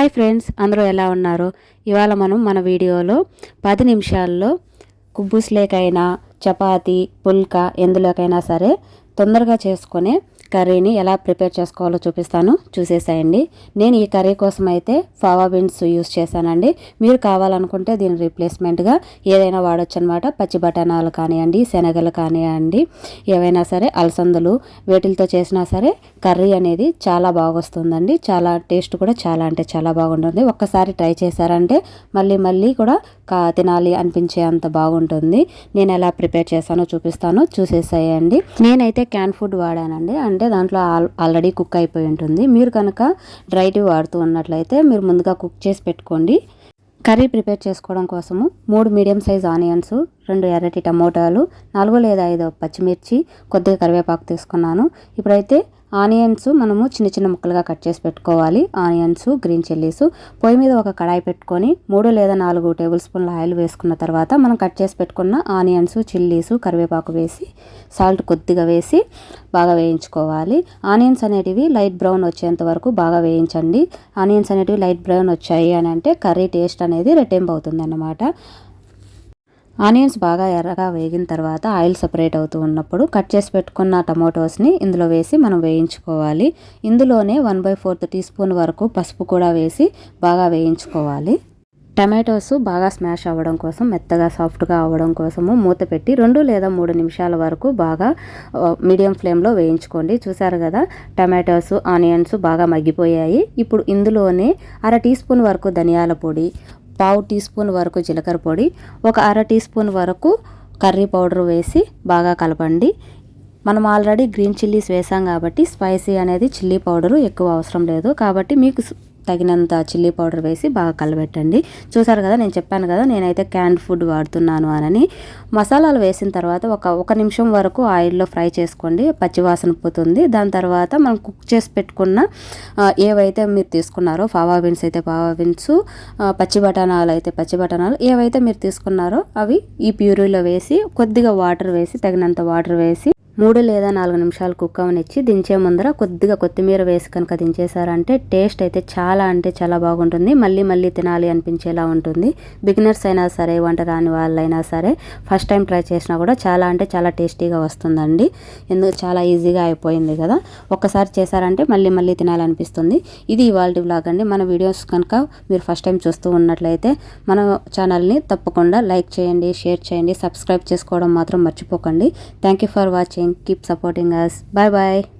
Hi friends అందరూ ఎలా ఉన్నారు? ఇవాళ మనం మన వీడియోలో పది నిమిషాల్లో కుబ్బుస్లేకైనా చపాతి పుల్కా ఎందులోకైనా సరే తొందరగా చేసుకునే కర్రీని ఎలా ప్రిపేర్ చేసుకోవాలో చూపిస్తాను. చూసేసేయండి. నేను ఈ కర్రీ కోసం అయితే ఫావా బీన్స్ యూస్ చేశానండి. మీరు కావాలనుకుంటే దీని రీప్లేస్మెంట్గా ఏదైనా వాడచ్చు అనమాట పచ్చి బఠానాలు కానివ్వండి శనగలు కానివ్వండి ఏవైనా సరే అలసందలు వేటిలతో చేసినా సరే కర్రీ అనేది చాలా బాగొస్తుందండి. చాలా టేస్ట్ కూడా చాలా అంటే చాలా బాగుంటుంది. ఒక్కసారి ట్రై చేశారంటే మళ్ళీ మళ్ళీ కూడా కా తినాలి అనిపించే అంత బాగుంటుంది. నేను ఎలా ప్రిపేర్ చేశానో చూపిస్తాను. చూసేసేయండి. నేనైతే క్యాన్ ఫుడ్ వాడానండి. అండ్ అంటే దాంట్లో ఆల్రెడీ కుక్ అయిపోయి ఉంటుంది. మీరు కనుక డ్రైటివ్ వాడుతూ ఉన్నట్లయితే మీరు ముందుగా కుక్ చేసి పెట్టుకోండి. కర్రీ ప్రిపేర్ చేసుకోవడం కోసము మూడు మీడియం సైజ్ ఆనియన్స్ రెండు ఎర్రటి టమోటాలు నాలుగు లేదా ఐదు పచ్చిమిర్చి కొద్దిగా కరివేపాకు తీసుకున్నాను. ఇప్పుడైతే ఆనియన్స్ మనము చిన్న చిన్న ముక్కలుగా కట్ చేసి పెట్టుకోవాలి. ఆనియన్స్ గ్రీన్ చిల్లీస్ పొయ్యి మీద ఒక కడాయి పెట్టుకొని మూడు లేదా నాలుగు టేబుల్ స్పూన్ల ఆయిల్ వేసుకున్న తర్వాత మనం కట్ చేసి పెట్టుకున్న ఆనియన్స్ చిల్లీస్ కరివేపాకు వేసి సాల్ట్ కొద్దిగా వేసి బాగా వేయించుకోవాలి. ఆనియన్స్ అనేటివి లైట్ బ్రౌన్ వచ్చేంత వరకు బాగా వేయించండి. ఆనియన్స్ అనేటివి లైట్ బ్రౌన్ వచ్చాయి అని అంటే కర్రీ టేస్ట్ అనేది రెట్టింపు అవుతుంది అన్నమాట ఆనియన్స్ బాగా ఎర్రగా వేగిన తర్వాత ఆయిల్ సపరేట్ అవుతూ ఉన్నప్పుడు కట్ చేసి పెట్టుకున్న టమాటోస్ని ఇందులో వేసి మనం వేయించుకోవాలి. ఇందులోనే one by fourth teaspoon వరకు పసుపు కూడా వేసి బాగా వేయించుకోవాలి. టమాటోస్ బాగా స్మాష్ అవ్వడం కోసం మెత్తగా సాఫ్ట్గా అవ్వడం కోసము మూత పెట్టి రెండు లేదా మూడు నిమిషాల వరకు బాగా మీడియం ఫ్లేమ్లో వేయించుకోండి. చూసారు కదా టమాటోస్ ఆనియన్స్ బాగా మగ్గిపోయాయి. ఇప్పుడు ఇందులోనే అర టీ స్పూన్ వరకు ధనియాల పొడి పావు టీ స్పూన్ వరకు జీలకర్ర పొడి ఒక అర టీ స్పూన్ వరకు కర్రీ పౌడర్ వేసి బాగా కలపండి. మనం ఆల్రెడీ గ్రీన్ చిల్లీస్ వేసాం కాబట్టి స్పైసీ అనేది చిల్లీ పౌడరు ఎక్కువ అవసరం లేదు. కాబట్టి మీకు తగినంత చిల్లీ పౌడర్ వేసి బాగా కలబెట్టండి. చూసారు కదా నేను చెప్పాను కదా నేనైతే క్యాన్ ఫుడ్ వాడుతున్నాను అని మసాలాలు వేసిన తర్వాత ఒక ఒక నిమిషం వరకు ఆయిల్లో ఫ్రై చేసుకోండి. పచ్చివాసన పోతుంది. దాని తర్వాత మనం కుక్ చేసి పెట్టుకున్న ఏవైతే మీరు తీసుకున్నారో ఫావా బీన్స్ అయితే ఫావా బీన్స్ పచ్చి బఠానాలు అయితే పచ్చి బఠానాలు ఏవైతే మీరు తీసుకున్నారో అవి ఈ ప్యూరీలో వేసి కొద్దిగా వాటర్ వేసి తగినంత వాటర్ వేసి మూడు లేదా నాలుగు నిమిషాలు కుక్ అవనిచ్చి దించే ముందర కొద్దిగా కొత్తిమీర వేసి కనుక దించేశారంటే టేస్ట్ అయితే చాలా అంటే చాలా బాగుంటుంది. మళ్ళీ మళ్ళీ తినాలి అనిపించేలా ఉంటుంది. బిగినర్స్ అయినా సరే వంట రాని వాళ్ళైనా సరే ఫస్ట్ టైం ట్రై చేసినా కూడా చాలా అంటే చాలా టేస్టీగా వస్తుందండి. ఎందుకు చాలా ఈజీగా అయిపోయింది కదా. ఒక్కసారి చేశారంటే మళ్ళీ మళ్ళీ తినాలనిపిస్తుంది. ఇది ఇవాళ బ్లాగ్ అండి. మన వీడియోస్ కనుక మీరు ఫస్ట్ టైం చూస్తూ ఉన్నట్లయితే మన ఛానల్ని తప్పకుండా లైక్ చేయండి షేర్ చేయండి సబ్స్క్రైబ్ చేసుకోవడం మాత్రం మర్చిపోకండి. Thank you for watching. Keep supporting us. Bye bye